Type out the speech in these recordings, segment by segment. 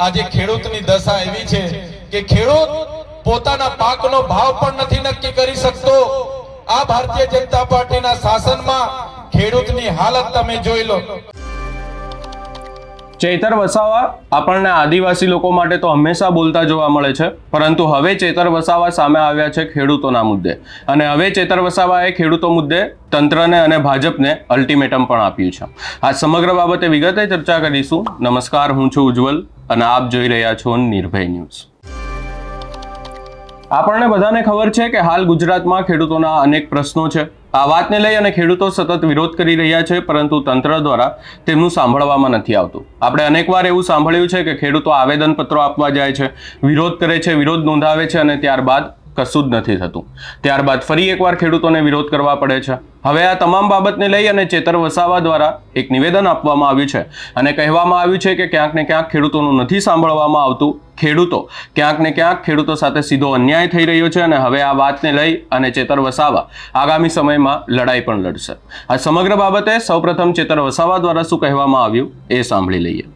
આજે ખેડૂતની દશા એવી છે કે ખેડૂત પોતાના પાકનો ભાવ પણ નથી નક્કી કરી શકતો. આ ભારતીય જનતા પાર્ટીના શાસનમાં ખેડૂતની હાલત તમે જોઈ લો. ચેતર વસાવા આપણને આદિવાસી લોકો માટે તો હંમેશા બોલતા જોવા મળે છે. પરંતુ હવે ચેતર વસાવા સામે આવ્યા છે ખેડૂતોના મુદ્દે. અને હવે ચેતર વસાવાએ ખેડૂતો મુદ્દે તંત્રને અને ભાજપને અલ્ટિમેટમ પણ આપ્યું છે. આ સમગ્ર બાબતે વિગતે ચર્ચા કરીશું. નમસ્કાર, હું છું ઉજ્જવલ અને આપ જોઈ રહ્યા છો નિર્ભય ન્યૂઝ. આપણને બધાને ખબર છે કે હાલ ગુજરાતમાં ખેડૂતોના અનેક પ્રશ્નો છે. આ વાતને લઈ અને ખેડૂતો સતત વિરોધ કરી રહ્યા છે, પરંતુ તંત્ર દ્વારા તેમનું સાંભળવામાં નથી આવતું. આપણે અનેકવાર એવું સાંભળ્યું છે કે ખેડૂતો આવેદનપત્રો આપવા જાય છે, વિરોધ કરે છે, વિરોધ નોંધાવે છે અને ત્યારબાદ કશું જ નથી થતું. ત્યારબાદ ફરી એકવાર ખેડૂતોને વિરોધ કરવા પડે છે. હવે આ તમામ બાબતને લઈ અને ચેતર વસાવા દ્વારા એક નિવેદન આપવામાં આવ્યું છે. અને કહેવામાં આવ્યું છે કે ક્યાંક ને ક્યાંક ખેડૂતોનું નથી સાંભળવામાં આવતું. ખેડૂતો, ક્યાંક ને ક્યાંક ખેડૂતો સાથે સીધો અન્યાય થઈ રહ્યો છે અને હવે આ વાતને લઈ અને ચેતર વસાવા આગામી સમયમાં લડાઈ પણ લડશે. આ સમગ્ર બાબતે સૌપ્રથમ ચેતર વસાવા દ્વારા શું કહેવામાં આવ્યું એ સાંભળી લઈએ.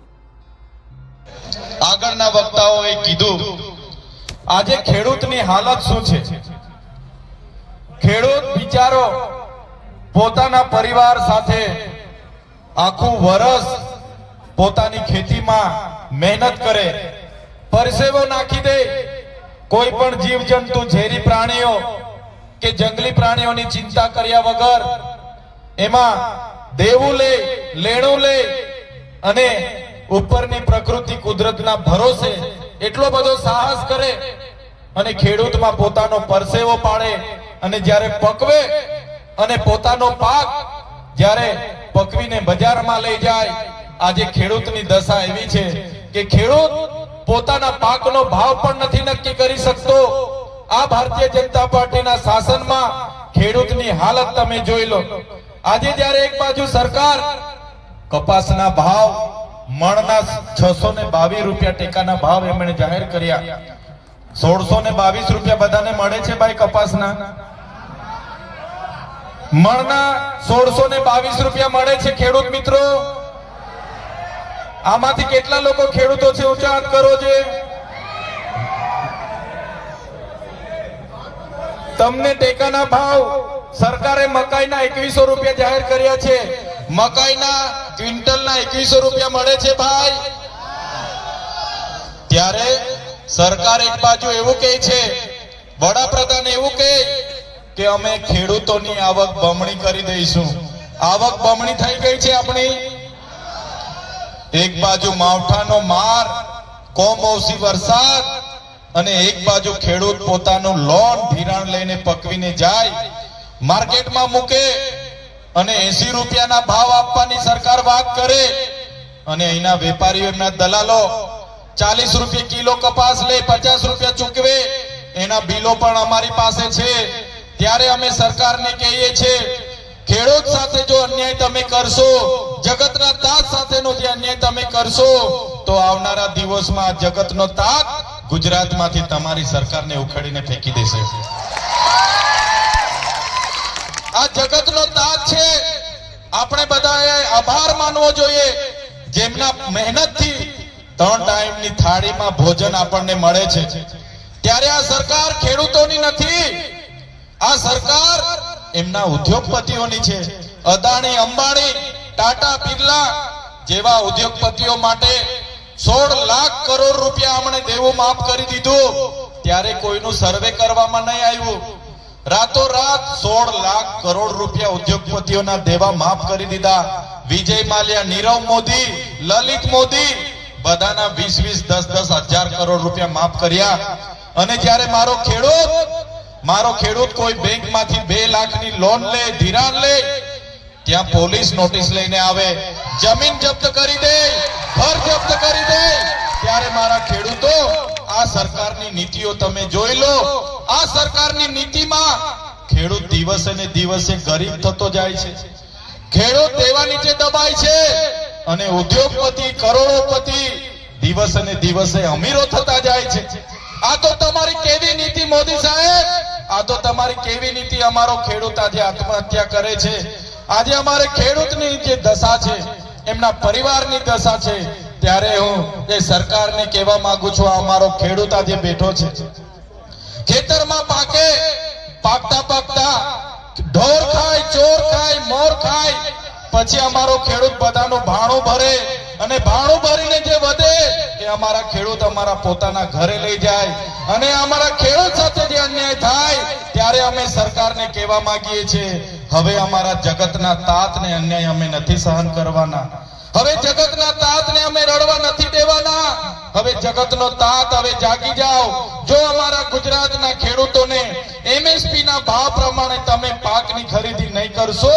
આગળના વક્તાઓએ કીધું આજે ખેડૂતની હાલત શું છે? ખેડૂત બિચારો પોતાના પરિવાર સાથે આખું વરસ પોતાની ખેતીમાં મહેનત કરે, પરસેવો નાખી દે. કોઈ પણ જીવજંતુ, ઝેરી પ્રાણીઓ કે જંગલી પ્રાણીઓની ચિંતા કર્યા વગર એમાં દેવું લે, લેણું લે અને ઉપરની પ્રકૃતિ કુદરતના ભરોસે એટલો બધો સાહસ કરે અને ખેડૂતમાં પોતાનો પરસેવો પાડે અને જ્યારે પકવે અને પોતાનો પાક જ્યારે પકવીને બજારમાં લઈ જાય, આજે ખેડૂતની દશા એવી છે કે ખેડૂત પોતાના પાકનો ભાવ પણ નથી નક્કી કરી શકતો. આ ભારતીય જનતા પાર્ટીના શાસનમાં ખેડૂતની હાલત તમે જોઈ લો. આજે જ્યારે એક બાજુ સરકાર કપાસના ભાવ મણના છસો ને બાવીસ રૂપિયા ટેકાના ભાવ એમણે જાહેર કર્યા. સોળસો ને બાવીસ રૂપિયા બધાને મળે છે ભાઈ કપાસના? મણના સોળસો ને બાવીસ રૂપિયા મળે છે ખેડૂત મિત્રો? આમાંથી કેટલા લોકો ખેડૂતો છે ઊંચા હાથ કરો છે તમને ટેકાના ભાવ સરકારે મકાઈના એકવીસો રૂપિયા જાહેર કર્યા છે. મકાઈના ક્વિન્ટલના એકવીસો રૂપિયા મળે છે ભાઈ. ત્યારે સરકાર એક બાજુ એવું કહે છે, વડાપ્રધાન એવું કહે કે અમે ખેડૂતોની આવક બમણી કરી દઈશું. આવક બમણી થઈ ગઈ છે આપણી. એક બાજુ માવઠાનો માર કોમોસી વરસાદ, અને એક બાજુ ખેડૂત પોતાનું લોન ધિરાણ લઈને પકવીને જાય. માર્કેટમાં મૂકે. અને એસી રૂપિયાના ભાવ આપવાની સરકાર વાત કરે. અને અહીંના વેપારીઓ એમના દલાલો ચાલીસ રૂપિયા કિલો કપાસ લે, પચાસ રૂપિયા ચૂકવે. એના બિલો પણ અમારી પાસે છે. ત્યારે અમે સરકારને કહીએ છીએ, ખેડૂત સાથે જો અન્યાય તમે કરશો, જગતના તાત સાથેનો જે અન્યાય તમે કરશો, તો આવનારા દિવસમાં જગતનો તાત ગુજરાતમાંથી તમારી સરકારને ઉખડીને ફેંકી દેશે. આ જગતનો તાજ છે. આપણે બધાએ આભાર માનવો જોઈએ. જેમના મહેનતથી ત્રણ ટાઈમની થાળીમાં ભોજન આપણને મળે છે. ત્યારે આ સરકાર ખેડૂતોની નથી. આ સરકાર એમના ઉદ્યોગપતિઓની છે. અદાણી, અંબાણી, ટાટા, બિરલા જેવા ઉદ્યોગપતિઓ માટે સોળ લાખ કરોડ રૂપિયા અમને દેવું માફ કરી દીધું. ત્યારે કોઈનું સર્વે કરવામાં નહીં આવ્યું. રાતોરાત સોળ લાખ કરોડ રૂપિયા ઉદ્યોગપતિઓના દેવા માફ કરી દીધા. વિજય માલ્યા, નીરવ મોદી, લલિત મોદી, બધાના વીસ વીસ, દસ દસ હજાર કરોડ રૂપિયા માફ કર્યા. અને જ્યારે મારો ખેડૂત મારો ખેડૂત કોઈ બેંકમાંથી બે લાખની લોન લે, ધિરાણ લે, ત્યાં પોલીસ નોટિસ લઈને આવે, જમીન જપ્ત કરી દે, ઘર જપ્ત કરી દે. ત્યારે મારા ખેડૂતો આ સરકારની નીતિઓ તમે જોઈ લો. આ સરકારની નીતિમાં ખેડૂત દિવસે ને દિવસે ગરીબ થતો જાય છે. ખેડૂત દેવા નીચે દબાય છે અને ઉદ્યોગપતિ કરોડોપતિ દિવસે ને દિવસે અમીરો થતા જાય છે. આ તો તમારી કેવી નીતિ, મોદી સાહેબ? આ તો તમારી કેવી નીતિ અમારો ખેડૂત આજે આત્મહત્યા કરે છે. આજે અમારે ખેડૂતની જે દશા છે, એમના પરિવારની દશા છે ત્યારે હું એ સરકારને કહેવા માંગુ છું, આ અમારો ખેડૂત આજે બેઠો છે. ખેતરમાં પાકે, પાકતા પાકતા ઢોર ખાય, ચોર ખાય, મોર ખાય, પછી અમારો ખેડૂત બધાનું ભાણું ભરે અને ભાણું ભરીને જે વધે, એ અમારા ખેડૂત અમારા પોતાના ઘરે લઈ જાય અને અમારા ખેડૂત સાથે જે અન્યાય થાય, ત્યારે અમે સરકારને કહેવા માંગીએ છીએ, હવે અમારા જગતના તાતને અન્યાય અમે નથી સહન કરવાના. હવે જગતના તાતને અમે રડવા નથી દેવાના. હવે જગતનો તાત હવે જાગી જાઓ. જો અમારા ગુજરાતના ખેડૂતોને એમએસપી ના ભાવ પ્રમાણે તમે પાકની ખરીદી નહીં કરશો,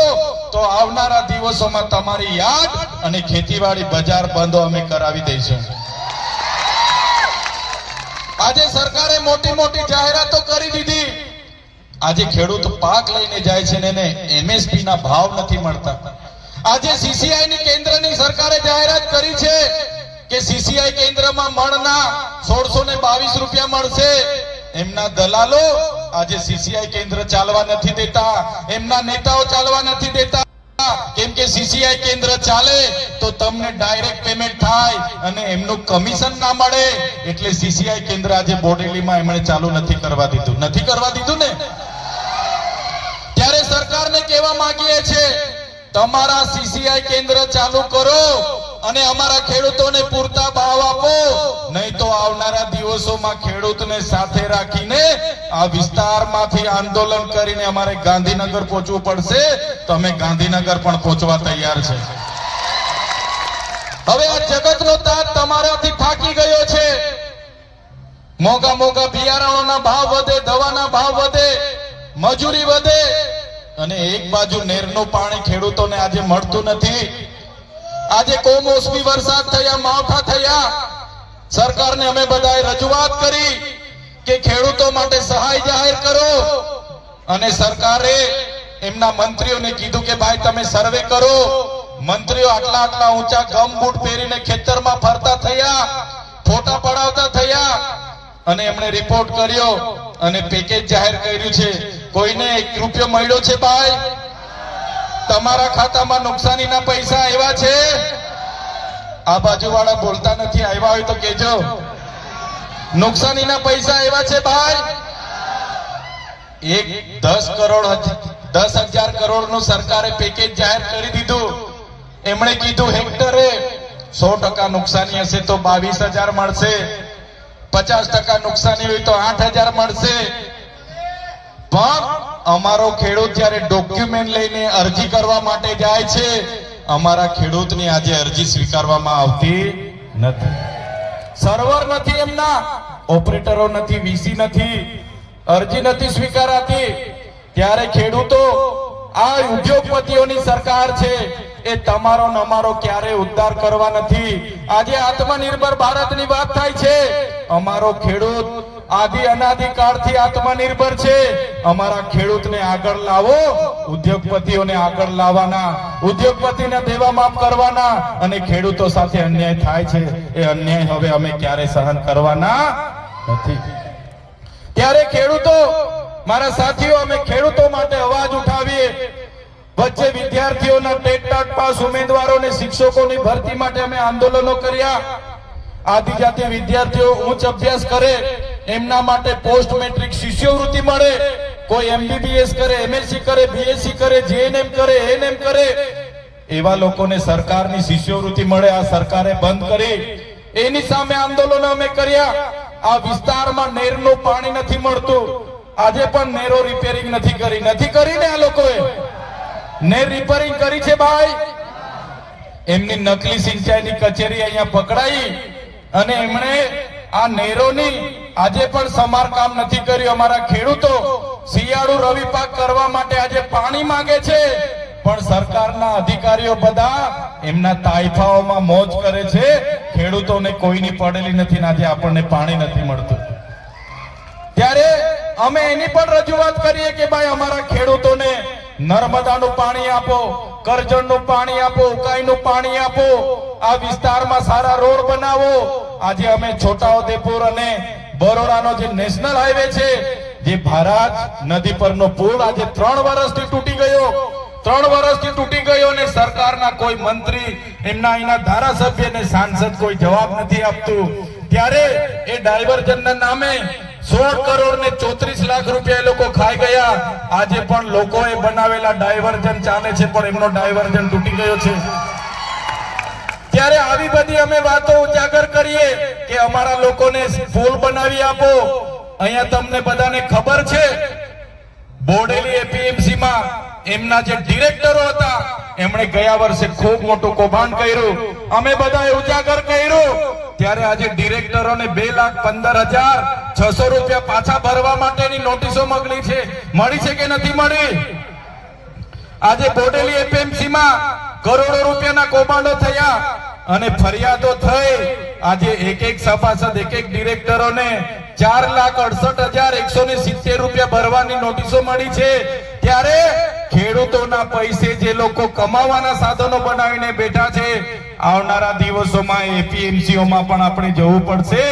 તો આવનારા દિવસોમાં તમારી યાદ અને ખેતીવાડી બજાર બંધો અમે કરાવી દઈશું. આજે સરકારે મોટી મોટી જાહેરાતો કરી દીધી. આજે ખેડૂત પાક લઈને જાય છે ને એને એમએસપી ના ભાવ નથી મળતા. આજે સીસીઆઈ ની કેન્દ્રની સરકારે જાહેરાત કરી છે કે સીસીઆઈ કેન્દ્રમાં મણના સોળસો ને બાવીસ રૂપિયા મળશે. એમના દલાલો આજે સીસીઆઈ કેન્દ્ર ચાલવા નથી દેતા. એમના નેતાઓ ચાલવા નથી દેતા. કેમ કે સીસીઆઈ કેન્દ્ર ચાલે તો તમને ડાયરેક્ટ પેમેન્ટ થાય અને એમનું કમિશન ના મળે. એટલે સીસીઆઈ કેન્દ્ર આજે બોડેલીમાં એમણે ચાલુ નથી કરવા દીધું. નથી કરવા દીધું ને? ત્યારે સરકારને કહેવા માંગીએ છે તમારા સીસીઆઈ કેન્દ્ર ચાલુ કરો અને અમારા ખેડૂતોને પૂરતા ભાવ આપો. નહીં તો આવનારા દિવસોમાં ખેડૂતને સાથે રાખીને આ વિસ્તારમાંથી આંદોલન કરીને અમારે ગાંધીનગર પહોંચવું પડશે. તો ગાંધીનગર પણ પહોંચવા તૈયાર છે. હવે આ જગતનો તાત તમારાથી થાકી ગયો છે. મોંઘા મોંઘા બિયારણોના ભાવ વધે, દવાના ભાવ વધે, મજૂરી વધે અને એક બાજુ નેરનું પાણી ખેડૂતોને આજે મળતું નથી. આજે કોમોસમી વરસાદ થયા, માવઠા થયા. સરકારને અમે બધાએ રજૂઆત કરી કે ખેડૂતો માટે સહાય જાહેર કરો. અને સરકારે એમના મંત્રીઓને કીધું કે ભાઈ તમે સર્વે કરો. મંત્રીઓ આટલા આટલા ઊંચા ગમ બૂટ પહેરીને ખેતરમાં ફરતા થયા, ફોટા પડાવતા થયા. અને એમણે રિપોર્ટ કર્યો અને પેકેજ જાહેર કર્યું છે. કોઈને એક રૂપિયો મળ્યો છે ભાઈ? તમારા ખાતામાં નુકસાનીના પૈસા આવ્યા છે? આ બાજુ વાળા બોલતા નથી, આવ્યા હોય તો કેજો નુકસાનીના પૈસા આવ્યા છે ભાઈ? એક દસ કરોડ દસ હજાર કરોડનું સરકારે પેકેજ જાહેર કરી દીધું. એમણે કીધું, હેક્ટરે સો ટકા નુકસાની હશે તો બાવીસ હજાર મળશે. પચાસ ટકા નુકસાની હોય તો આઠ મળશે. પણ અમારો ખેડૂત જ્યારે ડોક્યુમેન્ટ લઈને અરજી કરવા માટે જાય છે, અમારા ખેડૂતની આજે અરજી સ્વીકારવામાં આવતી નથી. સર્વર નથી એમના, ઓપરેટરો નથી, વીસી નથી, અરજી નથી સ્વીકારાતી. ત્યારે ખેડૂતો આ ઉદ્યોગપતિઓની સરકાર છે. એ તમારો અમારો ક્યારે ઉદ્ધાર કરવા નથી. આજે આત્મનિર્ભર ભારતની વાત થાય છે. અમારો ખેડૂત આદિ અનાદિ કાળથી આત્મનિર્ભર છે. અમારા ખેડૂતને આગળ લાવો, ઉદ્યોગપતિઓને આગળ લાવવાના, ઉદ્યોગપતિને દેવા માફ કરવાના અને ખેડૂતો સાથે અન્યાય થાય છે. એ અન્યાય હવે અમે ક્યારે સહન કરવાના નથી. ત્યારે ખેડૂતો, મારા સાથીઓ, અમે ખેડૂતો માટે અવાજ ઉઠાવીએ. વચ્ચે વિદ્યાર્થીઓના ટેટ પાસ ઉમેદવારોને શિક્ષકોની ભરતી માટે અમે આંદોલનો કર્યા. આદિજાતિ વિદ્યાર્થીઓ ઉચ્ચ અભ્યાસ કરે, એમના માટે પોસ્ટ મેટ્રિક શિષ્યવૃત્તિ મળે. કોઈ એમબીબીએસ કરે, એમએસસી કરે, બીએસસી કરે, જેએનએમ કરે, એએનએમ કરે, એવા લોકોને સરકારની શિષ્યવૃત્તિ મળે, આ સરકારે બંધ કરી. એની સામે આંદોલનો અમે કર્યા. આ વિસ્તારમાં નેરનું પાણી નથી મળતું. આજે પણ નેરો રિપેરિંગ નથી કરી. નથી કરીને આ લોકોએ નેર રિપેરિંગ કરી છે ભાઈ. એમની નકલી સિંચાઈની કચેરી અહીંયા પકડાઈ અને એમણે આ નેરોની આજે પણ સમારકામ નથી કર્યું અમારા ખેડૂતો. શિયાળુ રવિ પાક કરવા માટે આજે પાણી માંગે છે. પણ સરકારના અધિકારીઓ બધા એમના તાઇફાઓમાં મોજ કરે છે. ખેડૂતોને કોઈની પડેલી નથી ને આજે આપણને પાણી નથી મળતું. ત્યારે અમે એની પણ રજૂઆત કરીએ કે ભાઈ અમારા ખેડૂતોને નર્મદાનું પાણી આપો, કરજણનું પાણી આપો, ઉકાઈનું પાણી આપો, આ વિસ્તારમાં સારા રોડ બનાવો. આજે અમે છોટાઉદેપુર અને બરોડાનો જે નેશનલ હાઈવે છે, જે ભારત નદી પરનો પુલ આજે ત્રણ વર્ષથી તૂટી ગયો. ત્રણ વર્ષથી તૂટી ગયો અને સરકારના કોઈ મંત્રી એમના અહીંના ધારાસભ્ય ને સાંસદ કોઈ જવાબ નથી આપતું. ત્યારે એ ડાયવર્જનના નામે સોળ કરોડ ને ચોત્રીસ લાખ રૂપિયા એ લોકો ખાઈ ગયા. આજે પણ લોકોએ બનાવેલા ડાયવર્જન ચાલે છે, પણ એમનો ડાયવર્જન તૂટી ગયો છે. ત્યારે આવી બધી અમે વાતો ઉજાગર કરીએ કે અમારા લોકોને પુલ બનાવી આપો. અહીંયા તમને બધાને ખબર છે, બોડેલી એપીએમસી માં એમના જે ડિરેક્ટરો હતા, એમણે ગયા વર્ષે ખૂબ મોટું કૌભાંડ કર્યું. અમે બધાએ ઉજાગર કર્યું. ત્યારે આજે ડિરેક્ટરોને બે લાખ પંદર હજાર છસો રૂપિયા પાછા ભરવા માટેની નોટિસો મોકલી છે. મળી છે કે નથી મળી? આજે બોડેલી એપીએમસી માં કરોડો રૂપિયાના કૌભાંડો થયા અને ફરિયાદો થઈ. આજે એક એક સભાસદ, એક એક ડિરેક્ટરોને ચાર લાખ અડસઠ હજાર એકસો ને સિત્તેર રૂપિયા ભરવાની નોટિસો મળી છે. ત્યારે ખેડૂતોના પૈસે જે લોકો કમાવાના સાધનો બનાવીને બેઠા છે, આવનારા દિવસોમાં એપીએમસીઓમાં પણ આપણે જવું પડશે,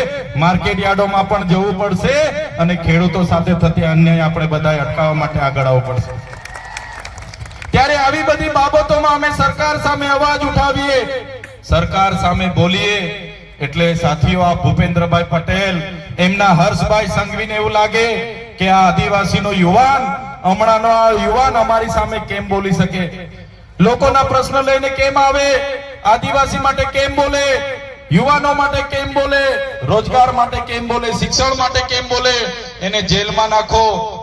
માર્કેટ યાર્ડોમાં પણ જવું પડશે અને ખેડૂતો સાથે થતી અન્યાય આપણે બધા અટકાવવા માટે આગળ આવવું પડશે. ત્યારે આવી બધી બાબતોમાં અમે સરકાર સામે અવાજ ઉઠાવીએ. સરકાર સામે બોલીએ. એટલે સાથીઓ, આ ભૂપેન્દ્રભાઈ પટેલ, એમના હર્ષભાઈ સંઘવીને એવું લાગે કે આ આદિવાસીનો યુવાન હમણાંનો આ યુવાન અમારી સામે કેમ બોલી શકે? લોકોના પ્રશ્ન લઈને કેમ આવે? આદિવાસી માટે કેમ બોલે? યુવાનો માટે કેમ બોલે? રોજગાર માટે કેમ બોલે? શિક્ષણ માટે કેમ બોલે? એને જેલમાં નાખો.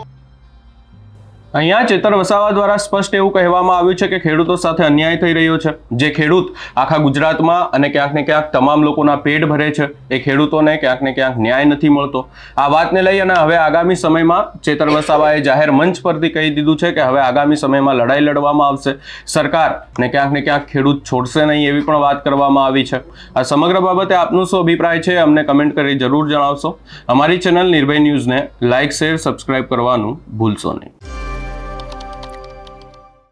અહીંયા ચેતર વસાવા દ્વારા સ્પષ્ટ એવું કહેવામાં આવ્યું છે કે ખેડૂતો સાથે અન્યાય થઈ રહ્યો છે. જે ખેડૂત આખા ગુજરાતમાં અને ક્યાંક ને ક્યાંક તમામ લોકોના પેટ ભરે છે, એ ખેડૂતોને ક્યાંક ને ક્યાંક ન્યાય નથી મળતો. આ વાતને લઈ અને હવે આગામી સમયમાં ચેતર વસાવાએ જાહેર મંચ પરથી કહી દીધું છે કે હવે આગામી સમયમાં લડાઈ લડવામાં આવશે. સરકાર ને ક્યાંક ને ક્યાંક ખેડૂત છોડશે નહીં એવી પણ વાત કરવામાં આવી છે. આ સમગ્ર બાબતે આપનું શું અભિપ્રાય છે અમને કમેન્ટ કરી જરૂર જણાવશો. અમારી ચેનલ નિર્ભય ન્યૂઝને લાઇક શેર, સબસ્ક્રાઇબ કરવાનું ભૂલશો નહીં.